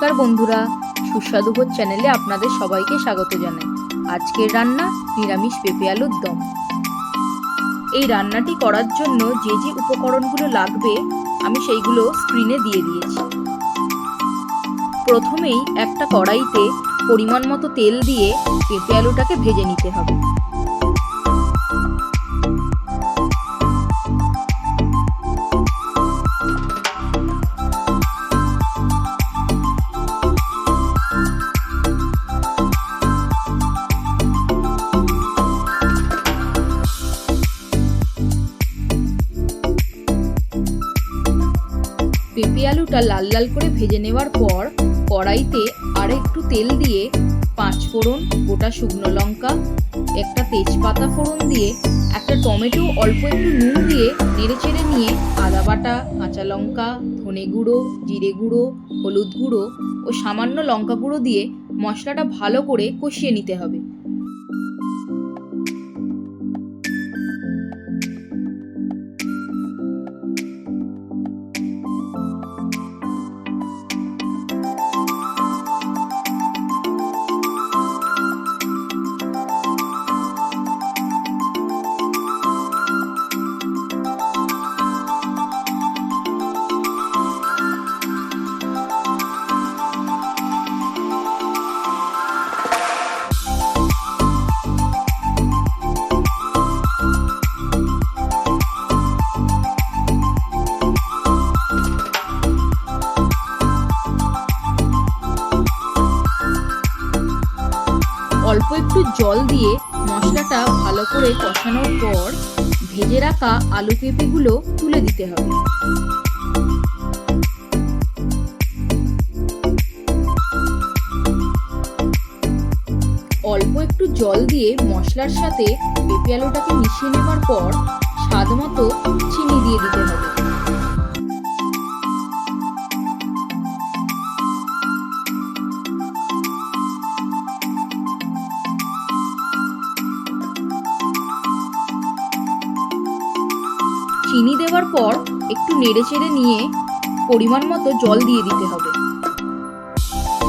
নমস্কার বন্ধুরা, সুস্বাদু ভোজ চ্যানেলে আপনাদের সবাইকে স্বাগত জানাই। আজকের রান্না নিরামিষ পেঁপে আলুর দম। এই রান্নাটি করার জন্য যে যে উপকরণগুলো লাগবে, আমি সেইগুলো স্ক্রিনে দিয়ে দিয়েছি। প্রথমেই একটা কড়াইতে পরিমাণ মতো তেল দিয়ে পেঁপে আলুটাকে ভেজে নিতে হবে। পেঁপে আলুটা লাল লাল করে ভেজে নেওয়ার পর কড়াইতে আর একটু তেল দিয়ে পাঁচ ফোড়ন গোটা শুকনো লঙ্কা, একটা তেজপাতা ফোড়ন দিয়ে, একটা টমেটো, অল্প একটু নুন দিয়ে নেড়ে চেড়ে নিয়ে আদা বাটা, কাঁচা লঙ্কা, ধনে গুঁড়ো, জিরে গুঁড়ো, হলুদ গুঁড়ো ও সামান্য লঙ্কা গুঁড়ো দিয়ে মশলাটা ভালো করে কষিয়ে নিতে হবে। একটু জল দিয়ে মশলাটা ভালো করে কষানোর পর ভেজে রাখা আলু পেঁপেগুলো তুলে দিতে হবে। অল্প একটু জল দিয়ে মশলার সাথে পেঁপে আলুটাকে মিশিয়ে নেওয়ার পর স্বাদ মতো চিনি দেওয়ার পর একটু নেড়ে চেড়ে নিয়ে পরিমাণ মতো জল দিয়ে দিতে হবে।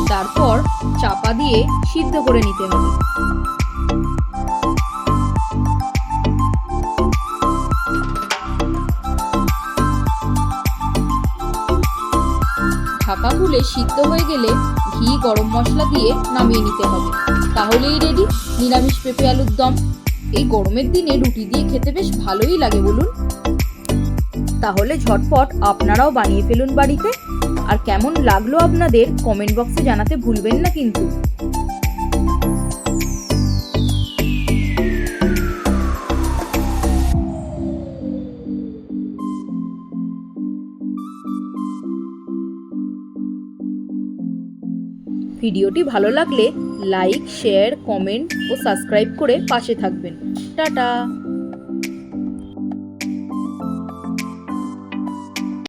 তারপর চাপা দিয়ে সিদ্ধ করে নিতে হবে। ঢাকা খুলে সিদ্ধ হয়ে গেলে ঘি, গরম মশলা দিয়ে নামিয়ে নিতে হবে। তাহলেই রেডি নিরামিষ পেঁপে আলুর দম। এই গরমের দিনে রুটি দিয়ে খেতে বেশ ভালোই লাগে, বলুন। তাহলে ঝটপট আপনারাও বানিয়ে ফেলুন বাড়িতে। আর কেমন লাগল আপনাদের কমেন্ট বক্সে জানাতে ভুলবেন না কিন্তু। ভিডিওটি ভালো লাগলে লাইক শেয়ার কমেন্ট ও সাবস্ক্রাইব করে পাশে থাকবেন। টাটা!